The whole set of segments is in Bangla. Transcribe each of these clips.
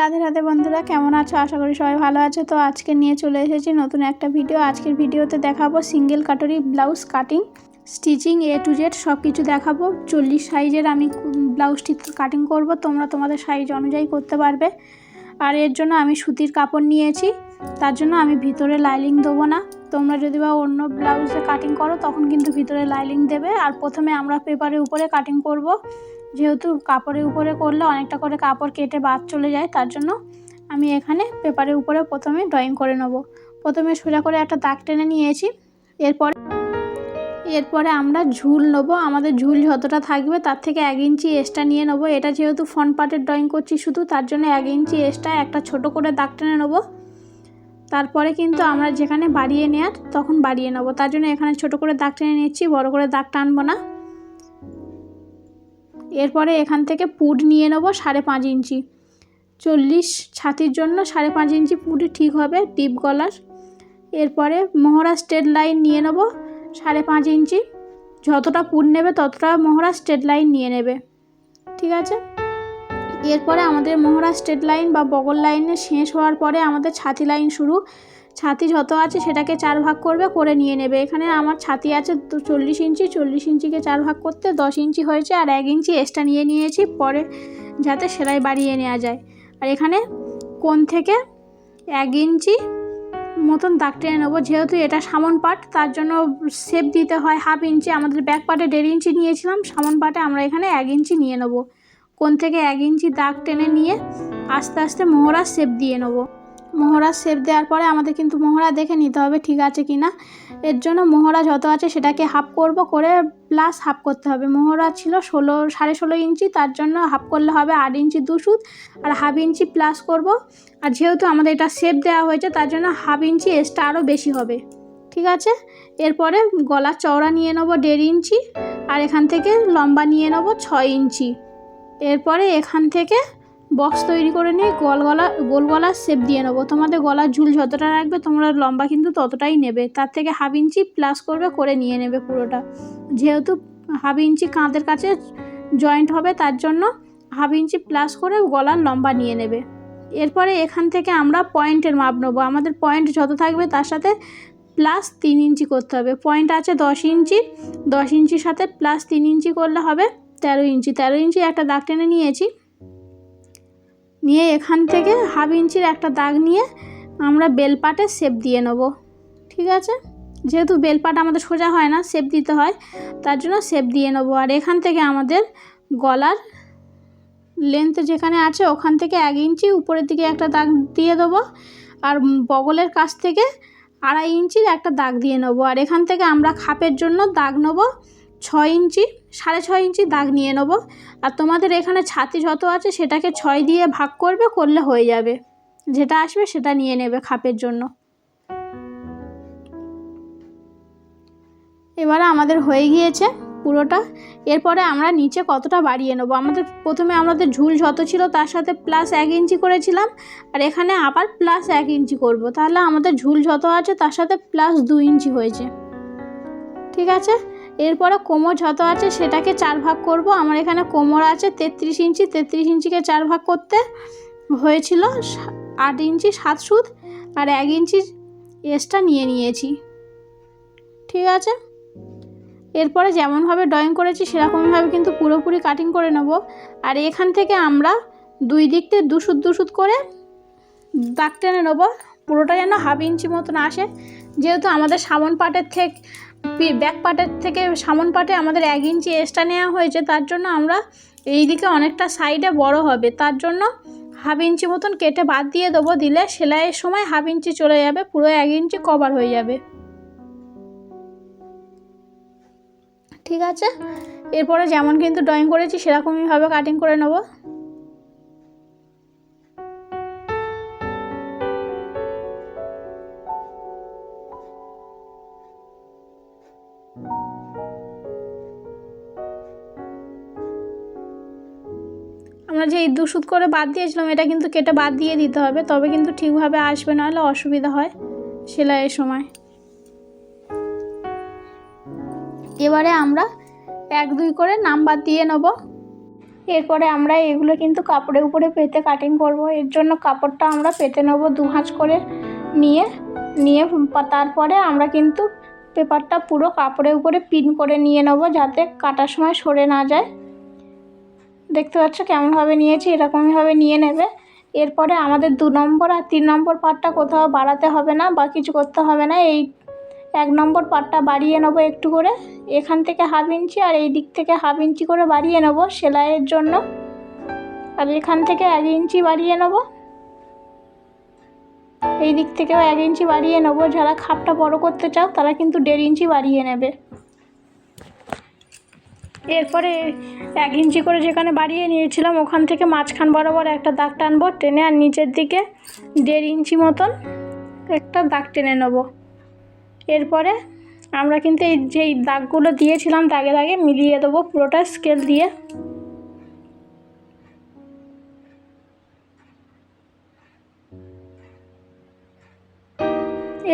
রাধে রাধে বন্ধুরা, কেমন আছো? আশা করি সবাই ভালো আছে। তো আজকে নিয়ে চলে এসেছি নতুন একটা ভিডিও। আজকের ভিডিওতে দেখাবো single katori blouse cutting, stitching A to Z সব কিছু দেখাবো। চল্লিশ সাইজের আমি ব্লাউজটি কাটিং করব। তোমরা তোমাদের সাইজ অনুযায়ী করতে পারবে। আর এর জন্য আমি সুতির কাপড় নিয়েছি। তার জন্য আমি ভিতরে লাইলিং দেবো না। তোমরা যদি বা অন্য ব্লাউজে কাটিং করো, তখন কিন্তু ভিতরে লাইলিং দেবে। আর প্রথমে আমরা পেপারের উপরে কাটিং করব। যেহেতু কাপড়ের উপরে করলে অনেকটা করে কাপড় কেটে বাদ চলে যায়, তার জন্য আমি এখানে পেপারের উপরে প্রথমে ড্রয়িং করে নেব। প্রথমে সোজা করে একটা দাগ টেনে নিয়েছি, এরপরে এরপরে আমরা ঝুল নেব। আমাদের ঝুল যতটা থাকবে তার থেকে এক ইঞ্চি এক্সট্রা নিয়ে নেব। এটা যেহেতু ফ্রন্ট পার্টের ড্রয়িং করছি শুধু, তার জন্য এক ইঞ্চি এক্সট্রা একটা ছোট করে দাগ টেনে নেব। তারপরে কিন্তু আমরা যেখানে বাড়িয়ে নেওয়ার তখন বাড়িয়ে নেব। তার জন্য এখানে ছোট করে দাগ টেনে নিচ্ছি, বড় করে দাগ টানবো না। এরপরে এখান থেকে পুট নিয়ে নেব সাড়ে পাঁচ ইঞ্চি। চল্লিশ ছাতির জন্য সাড়ে পাঁচ ইঞ্চি পুটি ঠিক হবে ডিপ গলার। এরপরে মহড়া স্ট্রেট লাইন নিয়ে নেব সাড়ে পাঁচ ইঞ্চি। যতটা পুট নেবে ততটা মহড়া স্ট্রেট লাইন নিয়ে নেবে। ঠিক আছে? এরপরে আমাদের মহড়া স্ট্রেট লাইন বা বগল লাইনে শেষ হওয়ার পরে আমাদের ছাতি লাইন শুরু। ছাতি যত আছে সেটাকে চার ভাগ করবে, করে নিয়ে নেবে। এখানে আমার ছাতি আছে তো চল্লিশ ইঞ্চি, চল্লিশ ইঞ্চিকে চার ভাগ করতে দশ ইঞ্চি হয়েছে আর এক ইঞ্চি এক্সট্রা নিয়ে নিয়েছি, পরে যাতে সেলাই বাড়িয়ে নেওয়া যায়। আর এখানে কোন থেকে এক ইঞ্চি মতন দাগ টেনে নেব, যেহেতু এটা সামন পাট, তার জন্য সেপ দিতে হয় হাফ ইঞ্চি। আমাদের ব্যাক পাটে দেড় ইঞ্চি নিয়েছিলাম, সামন পাটে আমরা এখানে এক ইঞ্চি নিয়ে নেব। কোন থেকে এক ইঞ্চি দাগ টেনে নিয়ে আস্তে আস্তে মোহরা শেপ দিয়ে নেব। মোহরা শেপ দেওয়ার পরে আমাদের কিন্তু মোহরা দেখে নিতে হবে ঠিক আছে কি না। এর জন্য মোহরা যত আছে সেটাকে হাফ করব, করে প্লাস হাফ করতে হবে। মোহরা ছিল ষোলো, সাড়ে ষোলো ইঞ্চি, তার জন্য হাফ করলে হবে আট ইঞ্চি দু সুত আর হাফ ইঞ্চি প্লাস করব। আর যেহেতু আমাদের এটা শেপ দেওয়া হয়েছে, তার জন্য হাফ ইঞ্চি এক্সট্রা আরও বেশি হবে। ঠিক আছে? এরপরে গলার চওড়া নিয়ে নেব দেড় ইঞ্চি, আর এখান থেকে লম্বা নিয়ে নেব ছয় ইঞ্চি। এরপরে এখান থেকে বক্স তৈরি করে নিয়ে গোল গলা, গোল গলার শেপ দিয়ে নেব। তোমাদের গলার ঝুল যতটা রাখবে তোমরা লম্বা কিন্তু ততটাই নেবে। তার থেকে হাফ ইঞ্চি প্লাস করবে, করে নিয়ে নেবে পুরোটা। যেহেতু হাফ ইঞ্চি কাঁধের কাছে জয়েন্ট হবে, তার জন্য হাফ ইঞ্চি প্লাস করে গলার লম্বা নিয়ে নেবে। এরপরে এখান থেকে আমরা পয়েন্টের মাপ নেব। আমাদের পয়েন্ট যত থাকবে তার সাথে প্লাস তিন ইঞ্চি করতে হবে। পয়েন্ট আছে দশ ইঞ্চি দশ ইঞ্চির সাথে প্লাস তিন ইঞ্চি করলে হবে তেরো ইঞ্চি তেরো ইঞ্চি একটা দাগ টেনে নিয়েছি। নিয়ে এখান থেকে হাফ ইঞ্চির একটা দাগ নিয়ে আমরা বেলপাটে সেপ দিয়ে নেব। ঠিক আছে? যেহেতু বেলপাট আমাদের সোজা হয় না সেপ দিতে হয়, তার জন্য সেপ দিয়ে নেব। আর এখান থেকে আমাদের গলার লেন্থ যেখানে আছে, ওখান থেকে এক ইঞ্চি উপরের দিকে একটা দাগ দিয়ে দেবো। আর বগলের কাছ থেকে আড়াই ইঞ্চির একটা দাগ দিয়ে নেব। আর এখান থেকে আমরা খাপের জন্য দাগ নেব ছয় ইঞ্চি। সাড়ে ছয় ইঞ্চি দাগ নিয়ে নেব। আর তোমাদের এখানে ছাতি যত আছে সেটাকে ছয় দিয়ে ভাগ করবে, করলে হয়ে যাবে। যেটা আসবে সেটা নিয়ে নেবে খাপের জন্য। এবারে আমাদের হয়ে গিয়েছে পুরোটা। এরপরে আমরা নিচে কতটা বাড়িয়ে নেব? আমাদের প্রথমে আমাদের ঝুল যত ছিল তার সাথে প্লাস এক ইঞ্চি করেছিলাম। আর এখানে আবার প্লাস এক ইঞ্চি করব। তাহলে আমাদের ঝুল যত আছে তার সাথে প্লাস দু ইঞ্চি হয়েছে। ঠিক আছে? এরপরে কোমর যত আছে সেটাকে চার ভাগ করব। আমার এখানে কোমর আছে তেত্রিশ ইঞ্চি, তেত্রিশ ইঞ্চিকে চার ভাগ করতে হয়েছিল আট ইঞ্চি সাত সুদ আর এক ইঞ্চি এক্সট্রা নিয়ে নিয়েছি। ঠিক আছে? এরপরে যেমনভাবে ড্রয়িং করেছি সেরকমভাবে কিন্তু পুরোপুরি কাটিং করে নেব। আর এখান থেকে আমরা দুই দিকতে দুশুদ দুশুদ করে দাগ টেনে নেব। পুরোটা যেন হাফ ইঞ্চি মতন আসে। যেহেতু আমাদের সামন পাটের থেকে ব্যাক পার্টের থেকে সামন পাটে আমাদের এক ইঞ্চি এক্সট্রা নেওয়া হয়েছে, তার জন্য আমরা এই দিকে অনেকটা সাইডে বড় হবে। তার জন্য হাফ ইঞ্চি মতন কেটে বাদ দিয়ে দেবো, দিলে সেলাইয়ের সময় হাফ ইঞ্চি চলে যাবে, পুরো এক ইঞ্চি কভার হয়ে যাবে। ঠিক আছে? এরপরে যেমন কিন্তু ড্রয়িং করেছি সেরকমইভাবে কাটিং করে নেব। যে দু সুদ করে বাদ দিয়েছিলাম, এটা কিন্তু কেটে বাদ দিয়ে দিতে হবে, তবে কিন্তু ঠিকভাবে আসবে, নাহলে অসুবিধা হয় সেলাইয়ের সময়। এবারে আমরা এক দুই করে নাম্বার দিয়ে নেব। এরপরে আমরা এগুলো কিন্তু কাপড়ের উপরে পেতে কাটিং করব। এর জন্য কাপড়টা আমরা পেতে নেব দু ভাঁজ করে নিয়ে নিয়ে তারপরে আমরা কিন্তু পেপারটা পুরো কাপড়ের উপরে পিন করে নিয়ে নেব যাতে কাটার সময় সরে না যায়। দেখতে পাচ্ছ কেমনভাবে নিয়েছি, এরকমইভাবে নিয়ে নেবে। এরপরে আমাদের দু নম্বর আর তিন নম্বর পার্টটা কোথাও বাড়াতে হবে না বা কিছু করতে হবে না। এই এক নম্বর পার্টটা বাড়িয়ে নেব একটু করে। এখান থেকে হাফ ইঞ্চি আর এই দিক থেকে হাফ ইঞ্চি করে বাড়িয়ে নেব সেলাইয়ের জন্য। আর এখান থেকে এক ইঞ্চি বাড়িয়ে নেব। এই দিক থেকেও এক ইঞ্চি বাড়িয়ে নেব। যারা খাপটা বড় করতে চাও তারা কিন্তু দেড় ইঞ্চি বাড়িয়ে নেবে। এরপরে এক ইঞ্চি করে যেখানে বাড়িয়ে নিয়েছিলাম, ওখান থেকে মাঝখান বরাবর একটা দাগ টানবো, টেনে আর নিচের দিকে দেড় ইঞ্চি মতন একটা দাগ টেনে নেব। এরপরে আমরা কিন্তু এই যেই দাগগুলো দিয়েছিলাম, দাগে দাগে মিলিয়ে দেবো পুরোটা স্কেল দিয়ে।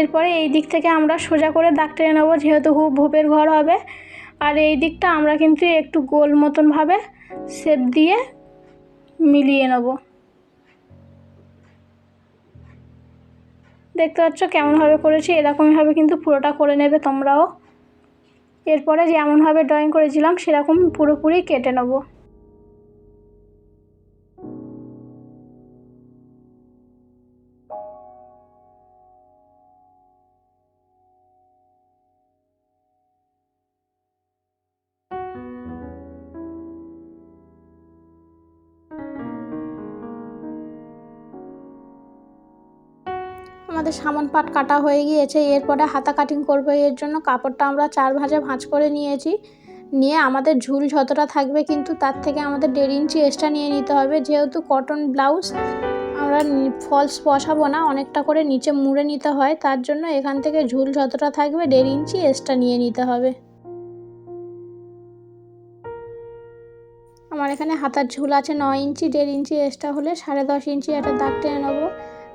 এরপরে এই দিক থেকে আমরা সোজা করে দাগ টেনে নেব, যেহেতু হুপ হুপের ঘর হবে। আর এই দিকটা আমরা কিন্তু একটু গোল মতনভাবে শেপ দিয়ে মিলিয়ে নেব। দেখতে পাচ্ছ কেমনভাবে করেছি এরকমইভাবে কিন্তু পুরোটা করে নেবে তোমরাও। এরপরে যেমনভাবে ড্রয়িং করেছিলাম, সেরকম পুরোপুরি কেটে নেব। আমাদের সামন পাট কাটা হয়ে গিয়েছে, এরপরে হাতা কাটিং করব, এর জন্য কাপড়টা আমরা চার ভাঁজে ভাঁজ করে নিয়েছি। নিয়ে আমাদের ঝুল যতটা থাকবে কিন্তু তার থেকে আমাদের দেড় ইঞ্চি এক্সট্রা নিয়ে নিতে হবে। যেহেতু কটন ব্লাউজ আমরা ফলস বসাবো না, অনেকটা করে নিচে মুড়ে নিতে হয়, তার জন্য এখান থেকে ঝুল যতটা থাকবে দেড় ইঞ্চি এক্সট্রা নিয়ে নিতে হবে। আমার এখানে হাতার ঝুল আছে নয় ইঞ্চি, দেড় ইঞ্চি এক্সট্রা হলে সাড়ে দশ ইঞ্চি একটা দাগ টেনে নেব।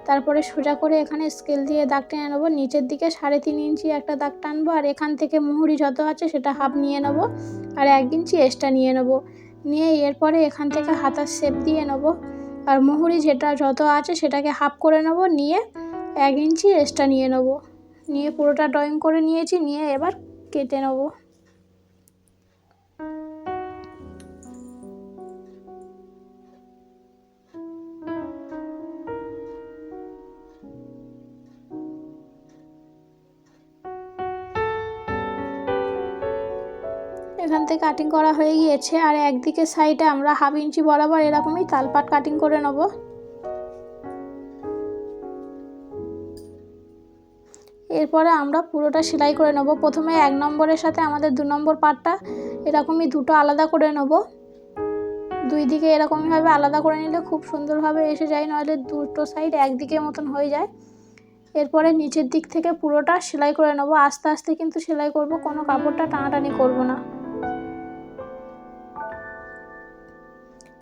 তারপরে সোজা করে এখানে স্কেল দিয়ে দাগ টেনে নেব। নিচের দিকে সাড়ে তিন ইঞ্চি একটা দাগ টানবো আর এখান থেকে মুহুরি যত আছে সেটা হাফ নিয়ে নেব আর এক ইঞ্চি এক্সট্রা নিয়ে নেব। নিয়ে এরপরে এখান থেকে হাতার শেপ দিয়ে নেব আর মুহুরি যেটা যত আছে সেটাকে হাফ করে নেব। নিয়ে এক ইঞ্চি এক্সট্রা নিয়ে নেব। নিয়ে পুরোটা ড্রয়িং করে নিয়েছি। নিয়ে এবার কেটে নেব। এখান থেকে কাটিং করা হয়ে গিয়েছে আর একদিকে সাইডে আমরা হাফ ইঞ্চি বরাবর এরকমই তালপাট কাটিং করে নেব। এরপরে আমরা পুরোটা সেলাই করে নেব। প্রথমে এক নম্বরের সাথে আমাদের দু নম্বর পাটটা এরকমই দুটো আলাদা করে নেব। দুই দিকে এরকমইভাবে আলাদা করে নিলে খুব সুন্দরভাবে এসে যায় নাহলে দুটো সাইড একদিকের মতন হয়ে যায়। এরপরে নিচের দিক থেকে পুরোটা সেলাই করে নেব। আস্তে আস্তে কিন্তু সেলাই করব, কোনো কাপড়টা টানাটানি করব না।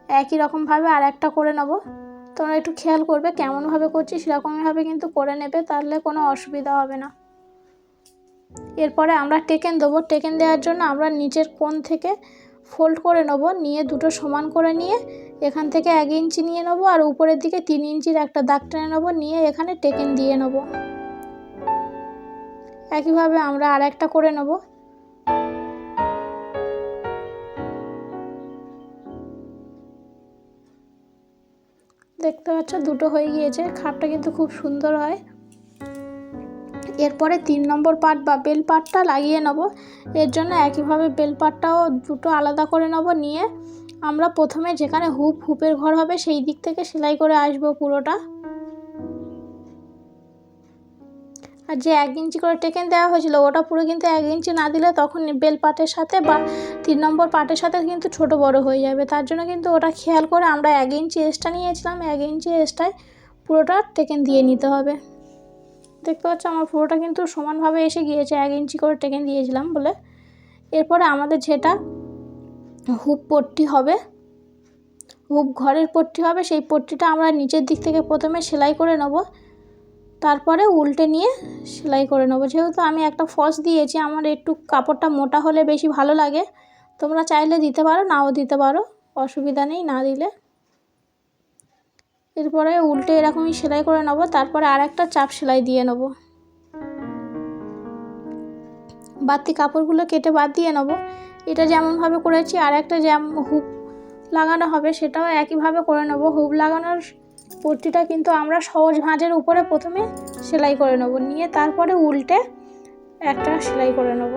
একই রকমভাবে আর একটা করে নেব। তোমরা একটু খেয়াল করবে কেমনভাবে করছি সেরকমইভাবে কিন্তু করে নেবে, তাহলে কোনো অসুবিধা হবে না। এরপরে আমরা টেকেন দেবো। টেকেন দেওয়ার জন্য আমরা নিচের কোণ থেকে ফোল্ড করে নেব, নিয়ে দুটো সমান করে নিয়ে এখান থেকে এক ইঞ্চি নিয়ে নেব আর উপরের দিকে তিন ইঞ্চির একটা দাগ টেনে নেব, নিয়ে এখানে টেকেন দিয়ে নেব। একইভাবে আমরা আর একটা করে নেব। দেখতে পাচ্ছ, দুটো হয়ে গিয়েছে। খাপটা কিন্তু খুব সুন্দর হয়। এরপরে তিন নম্বর পাট বা বেল পাটটা লাগিয়ে নেব। এর জন্য একইভাবে বেল পাটটাও দুটো আলাদা করে নেব নিয়ে। আমরা প্রথমে যেখানে হুপ, হুপের ঘর হবে, সেই দিক থেকে সেলাই করে আসব পুরোটা। আর যে এক ইঞ্চি করে টেকেন দেওয়া হয়েছিল, ওটা পুরো কিন্তু এক ইঞ্চি না দিলে তখন বেল পাটের সাথে বা তিন নম্বর পাটের সাথে কিন্তু ছোট বড় হয়ে যাবে। তার জন্য কিন্তু ওটা খেয়াল করে আমরা এক ইঞ্চি এক্সট্রা নিয়েছিলাম, এক ইঞ্চি এক্সট্রায় পুরোটা টেকেন দিয়ে নিতে হবে। দেখতে পাচ্ছ আমার পুরোটা কিন্তু সমানভাবে এসে গিয়েছে, এক ইঞ্চি করে টেকেন দিয়েছিলাম বলে। এরপরে আমাদের যেটা হুপ পট্টি হবে হুপ ঘরের পট্টি হবে, সেই পট্টিটা আমরা নিচের দিক থেকে প্রথমে সেলাই করে নেব। তারপরে উল্টে নিয়ে সেলাই করে নেব। যেহেতু আমি একটা ফলস দিয়েছি, আমার একটু কাপড়টা মোটা হলে বেশি ভালো লাগে। তোমরা চাইলে দিতে পারো, নাও দিতে পারো, অসুবিধা নেই, না দিলে। এরপরে উল্টে এরকমই সেলাই করে নেব, তারপরে আর একটা চাপ সেলাই দিয়ে নেব। বাড়তি কাপড়গুলো কেটে বাদ দিয়ে নেব। এটা যেমনভাবে করেছি আর একটা যেমন হুপ লাগানো হবে সেটাও একইভাবে করে নেব। হুপ লাগানোর পট্টিটা কিন্তু আমরা সহজ ভাঁজের উপরে প্রথমে সেলাই করে নেব। নিয়ে তারপরে উল্টে একটা সেলাই করে নেব।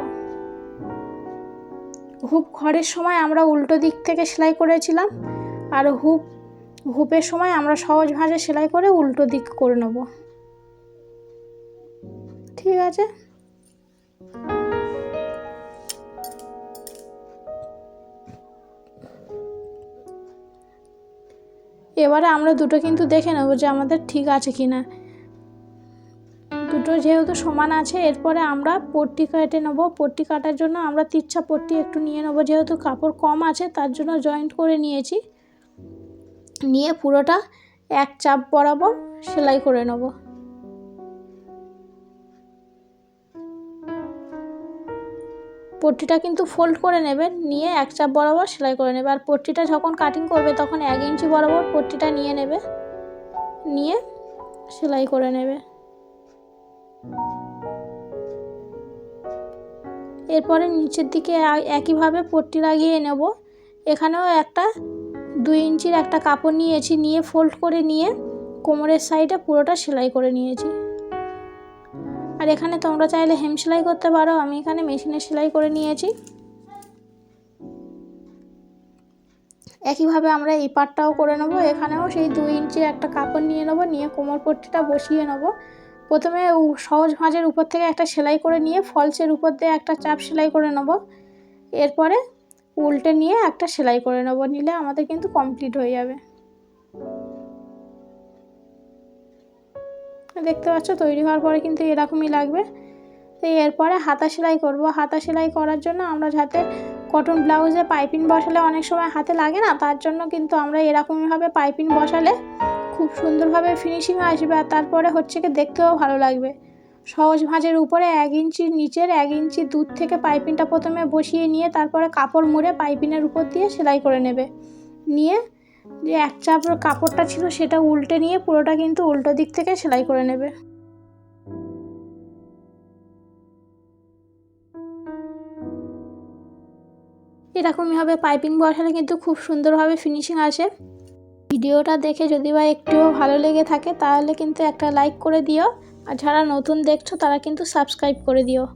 হুপ ঘরের সময় আমরা উল্টো দিক থেকে সেলাই করেছিলাম আর হুপ, হুপের সময় আমরা সহজ ভাঁজে সেলাই করে উল্টো দিক করে নেব। ঠিক আছে? এবারে আমরা দুটো কিন্তু দেখে নেব যে আমাদের ঠিক আছে কি না। দুটো যেহেতু সমান আছে, এরপরে আমরা পট্টি কেটে নেব। পট্টি কাটার জন্য আমরা তিরছা পট্টি একটু নিয়ে নেব, যেহেতু কাপড় কম আছে, তার জন্য জয়েন্ট করে নিয়েছি। নিয়ে পুরোটা এক চাপ বরাবর সেলাই করে নেব। পট্টিটা কিন্তু ফোল্ড করে নেবে, নিয়ে এক চাপ বরাবর সেলাই করে নেবে। আর পট্টিটা যখন কাটিং করবে তখন এক ইঞ্চি বরাবর পট্টিটা নিয়ে নেবে, নিয়ে সেলাই করে নেবে। এরপরে নিচের দিকে একইভাবে পট্টি লাগিয়ে নেব। এখানেও একটা দুই ইঞ্চির একটা কাপড় নিয়েছি, নিয়ে ফোল্ড করে নিয়ে কোমরের সাইডে পুরোটা সেলাই করে নিয়েছি। আর এখানে তোমরা চাইলে হেম সেলাই করতে পারো। আমি এখানে মেশিনে সেলাই করে নিয়েছি। একইভাবে আমরা এই পাটটাও করে নেব। এখানেও সেই দুই ইঞ্চির একটা কাপড় নিয়ে নেব, নিয়ে কোমর পট্টিটা বসিয়ে নেব। প্রথমে সহজ ভাঁজের উপর থেকে একটা সেলাই করে নিয়ে ফলসের উপর দিয়ে একটা চাপ সেলাই করে নেব। এরপরে উল্টে নিয়ে একটা সেলাই করে নেব। নিলে আমাদের কিন্তু কমপ্লিট হয়ে যাবে। দেখতে পাচ্ছ, তৈরি হওয়ার পরে কিন্তু এরকমই লাগবে। তো এরপরে হাতা সেলাই করব। হাতা সেলাই করার জন্য আমরা যাতে কটন ব্লাউজে পাইপিং বসালে অনেক সময় হাতে লাগে না, তার জন্য কিন্তু আমরা এরকমইভাবে পাইপিং বসালে খুব সুন্দরভাবে ফিনিশিং আসবে আর তারপরে হচ্ছে কি দেখতেও ভালো লাগবে। সহজ ভাঁজের উপরে এক ইঞ্চির নিচের এক ইঞ্চি দূর থেকে পাইপিংটা প্রথমে বসিয়ে নিয়ে তারপরে কাপড় মুড়ে পাইপিনের উপর দিয়ে সেলাই করে নেবে। নিয়ে যে এক চাপ কাপড়টা ছিল সেটা উল্টে নিয়ে পুরোটা কিন্তু উল্টো দিক থেকে সেলাই করে নেবে। এরকমইভাবে পাইপিং বসালে কিন্তু খুব সুন্দরভাবে ফিনিশিং আসে। ভিডিওটা দেখে যদি বা একটুও ভালো লেগে থাকে তাহলে কিন্তু একটা লাইক করে দিও। আর যারা নতুন দেখছ তারা কিন্তু সাবস্ক্রাইব করে দিও।